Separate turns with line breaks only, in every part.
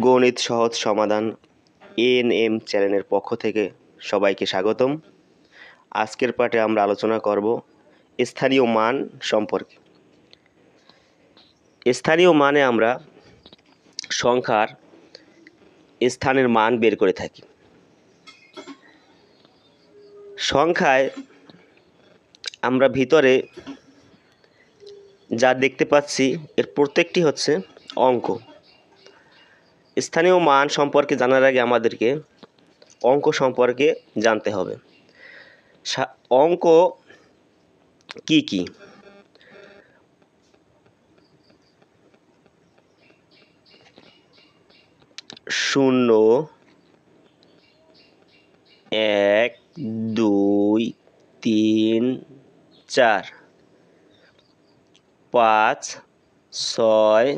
গণিত সহজ সমাধান এন এম চ্যানেলের পক্ষ থেকে সবাইকে স্বাগতম। আজকের পাঠে আমরা আলোচনা করব স্থানীয় মান সম্পর্কে। স্থানীয় মানে আমরা সংখ্যার স্থানের মান বের করে থাকি। সংখ্যায় আমরা ভিতরে যা দেখতে পাচ্ছি, এর প্রত্যেকটি হচ্ছে অঙ্ক। স্থানীয় মান সম্পর্কে জানার আগে আমাদেরকে অঙ্ক সম্পর্কে জানতে হবে। অঙ্ক কি কি? শূন্য, এক, দুই, তিন, চার, পাঁচ, ছয়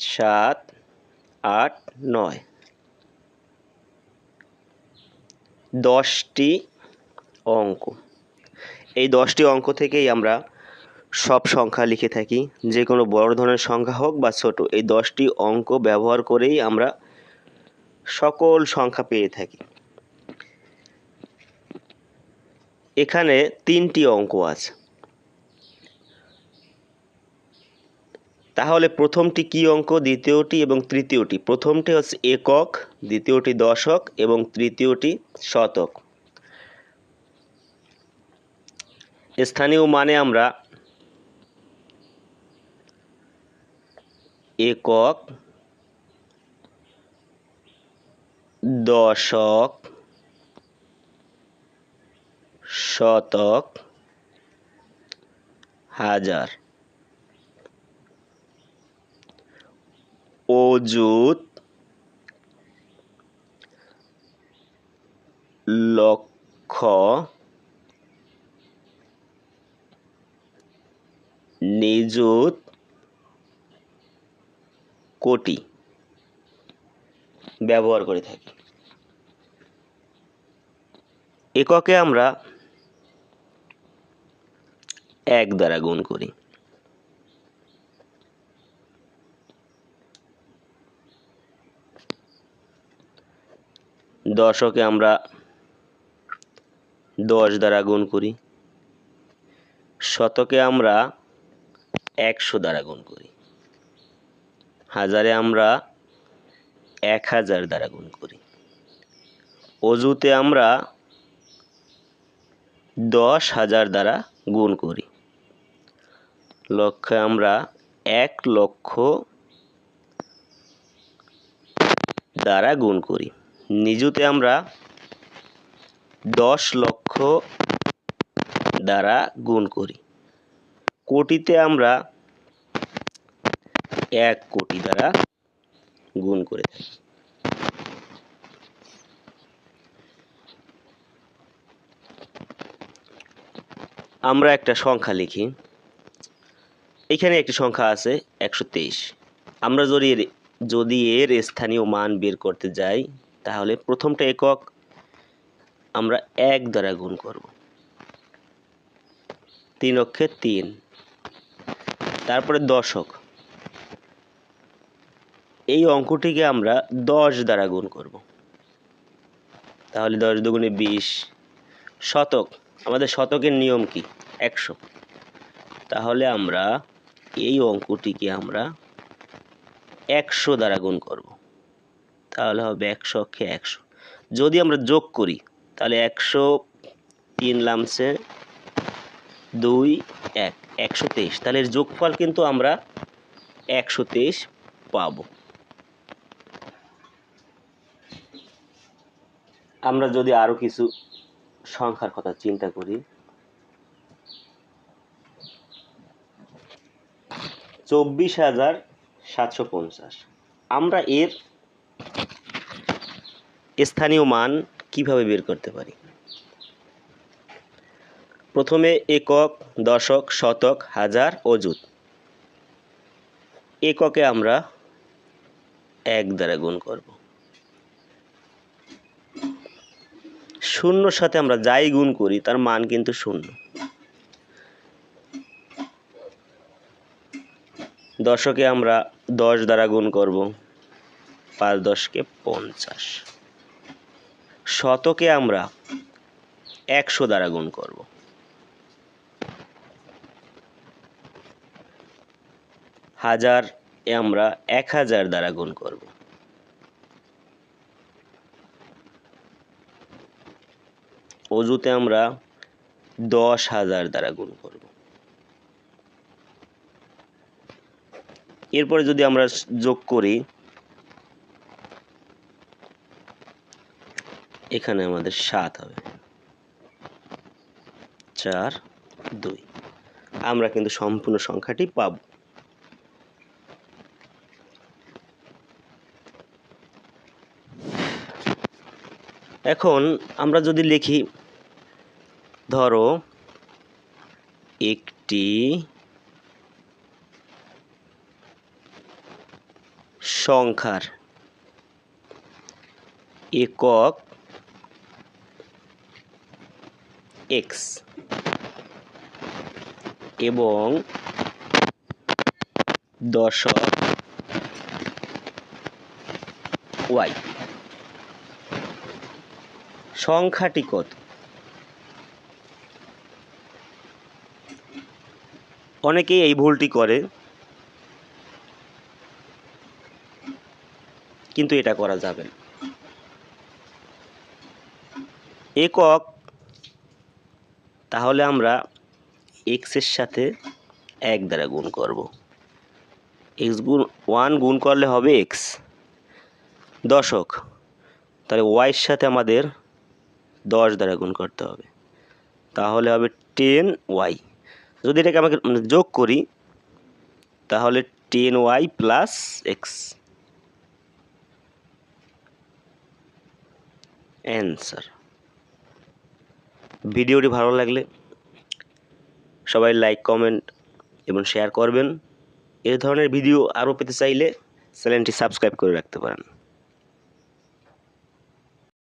সাত, আট, নয়। দশটি অঙ্ক। এই দশটি অঙ্ক থেকেই আমরা সব সংখ্যা লিখে থাকি। যে কোনো বড় ধরনের সংখ্যা হোক বা ছোট, এই দশটি অঙ্ক ব্যবহার করেই আমরা সকল সংখ্যা পেয়ে থাকি। এখানে তিনটি অঙ্ক আছে। তাহলে প্রথমটি কি অঙ্ক, দ্বিতীয়টি এবং তৃতীয়টি? প্রথমটি হচ্ছে একক, দ্বিতীয়টি দশক এবং তৃতীয়টি শতক। স্থানীয় মানে আমরা একক, দশক, শতক, হাজার। অযুত লক্ষ নিযুত কোটি ব্যবহার করে থাকি। এককে আমরা এক দ্বারা গুণ করি। দশকে আমরা দশ দ্বারা গুণ করি, শতকে আমরা একশো দ্বারা গুণ করি, হাজারে আমরা এক হাজার দ্বারা গুণ করি। অজুতে আমরা দশ হাজার দ্বারা গুণ করি। লক্ষে আমরা এক লক্ষ দ্বারা গুণ করি। নিজুতে আমরা দশ লক্ষ দ্বারা গুণ করি। কোটিতে আমরা এক কোটি দ্বারা গুণ করে আমরা একটা সংখ্যা লিখি। এখানে একটি সংখ্যা আছে একশো তেইশ। আমরা যদি যদি এর স্থানীয় মান বের করতে যাই তাহলে প্রথমটা একক আমরা এক দ্বারা গুণ করব। তিন অক্ষে তিন। তারপরে দশক। এই অঙ্কটিকে আমরা দশ দ্বারা গুণ করব। তাহলে দশ দুগুণে বিশ। শতক। আমাদের শতকের নিয়ম কি? একশো। তাহলে আমরা এই অঙ্কটিকে আমরা একশো দ্বারা গুণ করব। তাহলে হবে একশো অক্ষে একশো। যদি আমরা যোগ করি, তাহলে একশো তিন লামসে দুই এক, একশো তেইশ। তাহলে যোগফল কিন্তু আমরা একশো তেইশ পাবো। আমরা যদি আরও কিছু সংখ্যার কথা চিন্তা করি, চব্বিশ হাজার সাতশো পঞ্চাশ। আমরা এর স্থানীয় মান কীভাবে বের করতে পারি? প্রথমে একক, দশক, শতক, হাজার, অযুত। এককে আমরা এক দ্বারা গুণ করব। শূন্যর সাথে আমরা যাই গুণ করি, তার মান কিন্তু শূন্য। দশকে আমরা দশ দ্বারা গুণ করব। পাঁচ দশকে পঞ্চাশ। শতকে আমরা একশো দ্বারা গুণ করব। হাজার আমরা এক হাজার দ্বারা গুণ করব। অজুতে আমরা দশ হাজার দ্বারা গুণ করব। এরপরে যদি আমরা যোগ করি এখানে আমাদের সাত হবে। চার, দুই। আমরা কিন্তু সম্পূর্ণ সংখ্যাটি পাব। এখন আমরা যদি লিখি, ধরো একটি সংখ্যার একক এক্স এবং দশক ওয়াই সংখ্যাটি কত? অনেকেই এই ভুলটি করে, কিন্তু এটা করা যাবে না। একক তাহলে আমরা এক্সের সাথে এক দ্বারা গুণ করব। এক্স গুণ ওয়ান গুণ করলে হবে এক্স দশক, তাহলে ওয়াইয়ের সাথে আমাদের দশ দ্বারা গুণ করতে হবে। তাহলে হবে টেন ওয়াই যদি এটাকে আমাকে মানে যোগ করি, তাহলে ten Y plus X answer ভিডিওটি ভালো লাগলে সবাই লাইক কমেন্ট এবং শেয়ার করবেন। এ ধরনের ভিডিও আরও পেতে চাইলে চ্যানেলটি সাবস্ক্রাইব করে রাখতে পারেন।